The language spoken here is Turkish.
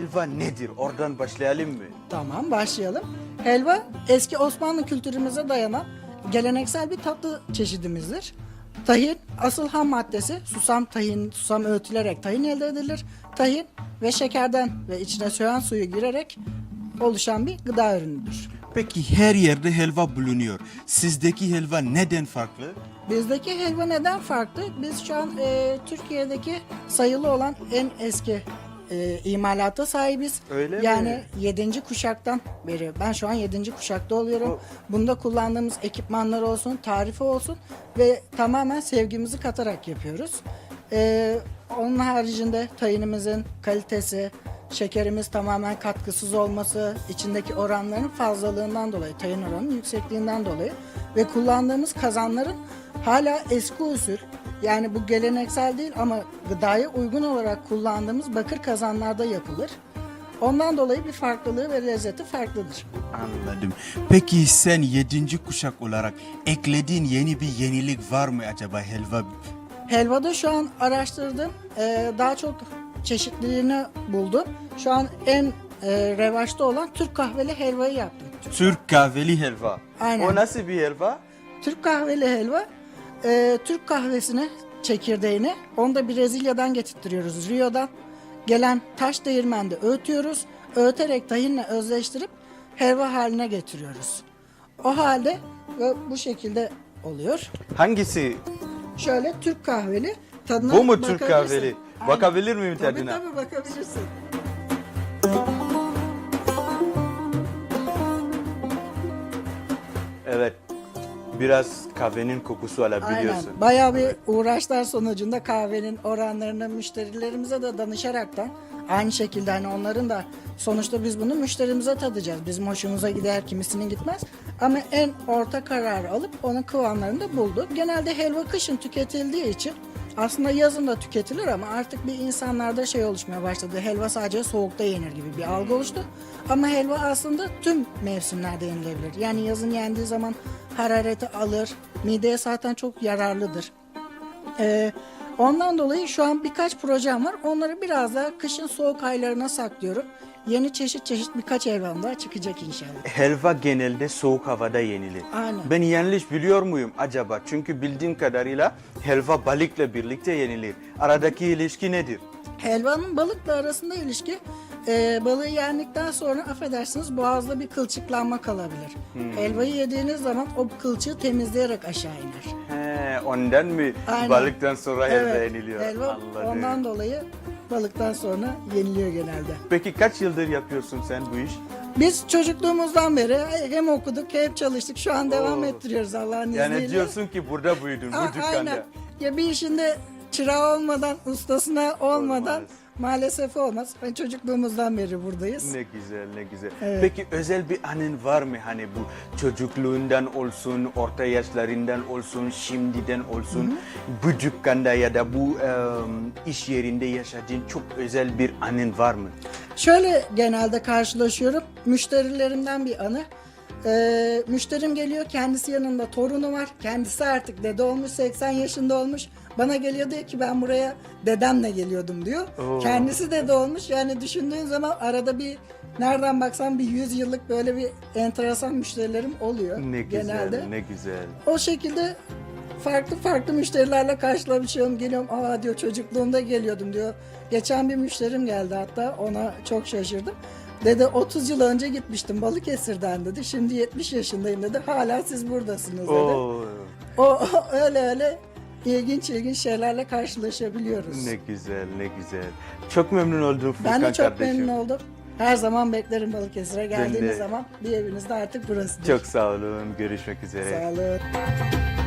helva nedir? Oradan başlayalım mı? Tamam başlayalım. Helva eski Osmanlı kültürümüze dayanan geleneksel bir tatlı çeşidimizdir. Tahin asıl ham maddesi susam tahin, susam öğütülerek tahin elde edilir. Tahin ve şekerden ve içine soğan suyu girerek oluşan bir gıda ürünüdür. Peki her yerde helva bulunuyor. Sizdeki helva neden farklı? Bizdeki helva neden farklı? Biz şu an e, Türkiye'deki sayılı olan en eski e, imalata sahibiz. Öyle mi? yani 7. kuşaktan beri. Ben şu an 7. kuşakta oluyorum. O- Bunda kullandığımız ekipmanlar olsun, tarifi olsun ve tamamen sevgimizi katarak yapıyoruz. E, onun haricinde tayinimizin kalitesi, şekerimiz tamamen katkısız olması, içindeki oranların fazlalığından dolayı, tayin oranının yüksekliğinden dolayı ve kullandığımız kazanların hala eski usul yani bu geleneksel değil ama gıdaya uygun olarak kullandığımız bakır kazanlarda yapılır. Ondan dolayı bir farklılığı ve lezzeti farklıdır. Anladım. Peki sen yedinci kuşak olarak eklediğin yeni bir yenilik var mı acaba helva? Helvada şu an araştırdım. Ee, daha çok çeşitliliğini buldum. Şu an en e, revaçta olan Türk kahveli helvayı yaptım. Türk kahveli helva. Aynen. O nasıl bir helva? Türk kahveli helva, e, Türk kahvesini, çekirdeğini, onu da Brezilya'dan getirtiyoruz, Rio'dan. Gelen taş değirmende öğütüyoruz. Öğüterek tahinle özleştirip helva haline getiriyoruz. O halde bu şekilde oluyor. Hangisi? Şöyle Türk kahveli tadına Bu mu Türk kahveli? Aynen. Bakabilir miyim Tabii tadına? tabii bakabilirsin. Evet. Biraz kahvenin kokusu alabiliyorsun. Aynen. Bayağı bir uğraşlar sonucunda kahvenin oranlarını müşterilerimize de danışaraktan aynı şekilde hani onların da sonuçta biz bunu müşterimize tadacağız. Bizim hoşumuza gider, kimisinin gitmez. Ama en orta kararı alıp onun kıvamlarını da bulduk. Genelde helva kışın tüketildiği için aslında yazın da tüketilir ama artık bir insanlarda şey oluşmaya başladı. Helva sadece soğukta yenir gibi bir algı oluştu. Ama helva aslında tüm mevsimlerde yenilebilir. Yani yazın yendiği zaman harareti alır. Mideye zaten çok yararlıdır. Ee, ondan dolayı şu an birkaç projem var. Onları biraz daha kışın soğuk aylarına saklıyorum. Yeni çeşit çeşit birkaç helvam daha çıkacak inşallah. Helva genelde soğuk havada yenilir. Aynen. Ben yanlış biliyor muyum acaba? Çünkü bildiğim kadarıyla helva balıkla birlikte yenilir. Aradaki ilişki nedir? Helvanın balıkla arasında ilişki e, balığı yendikten sonra affedersiniz boğazda bir kılçıklanma kalabilir. Helvayı yediğiniz zaman o kılçığı temizleyerek aşağı iner. He, ondan mı Aynen. balıktan sonra helva Evet, yeniliyor? Helva Anladım. ondan dolayı balıktan sonra yeniliyor genelde. Peki kaç yıldır yapıyorsun sen bu iş? Biz çocukluğumuzdan beri hem okuduk hem çalıştık. Şu an devam Oo. ettiriyoruz Allah'ın Yani izniyle. diyorsun ki burada büyüdün, A- bu dükkanda. Aynen. Ya bir işinde çırağı olmadan, ustasına olmadan Olmaz. maalesef olmaz. Ben çocukluğumuzdan beri buradayız. Ne güzel, ne güzel. Evet. Peki özel bir anın var mı? Hani bu çocukluğundan olsun, orta yaşlarından olsun, şimdiden olsun, bu dükkanda ya da bu em, iş yerinde yaşadığın çok özel bir anın var mı? Şöyle genelde karşılaşıyorum. Müşterilerimden bir anı. Ee, müşterim geliyor kendisi yanında torunu var. Kendisi artık dede olmuş 80 yaşında olmuş. Bana geliyor diyor ki ben buraya dedemle geliyordum diyor. Oo. Kendisi dede olmuş. Yani düşündüğün zaman arada bir nereden baksan bir 100 yıllık böyle bir enteresan müşterilerim oluyor Ne güzel, genelde. ne güzel. O şekilde farklı farklı müşterilerle karşılaşıyorum. Geliyorum aa diyor çocukluğumda geliyordum diyor. Geçen bir müşterim geldi hatta ona çok şaşırdım. Dedi 30 yıl önce gitmiştim Balıkesir'den dedi. Şimdi 70 yaşındayım dedi. Hala siz buradasınız dedi. Oo, O, öyle öyle ilginç ilginç şeylerle karşılaşabiliyoruz. ne güzel, ne güzel. Çok memnun oldum Furkan ben de çok kardeşim. memnun oldum. Her zaman beklerim Balıkesir'e. Geldiğiniz zaman bir evinizde artık burasıdır. Çok sağ olun, görüşmek üzere. Sağ olun.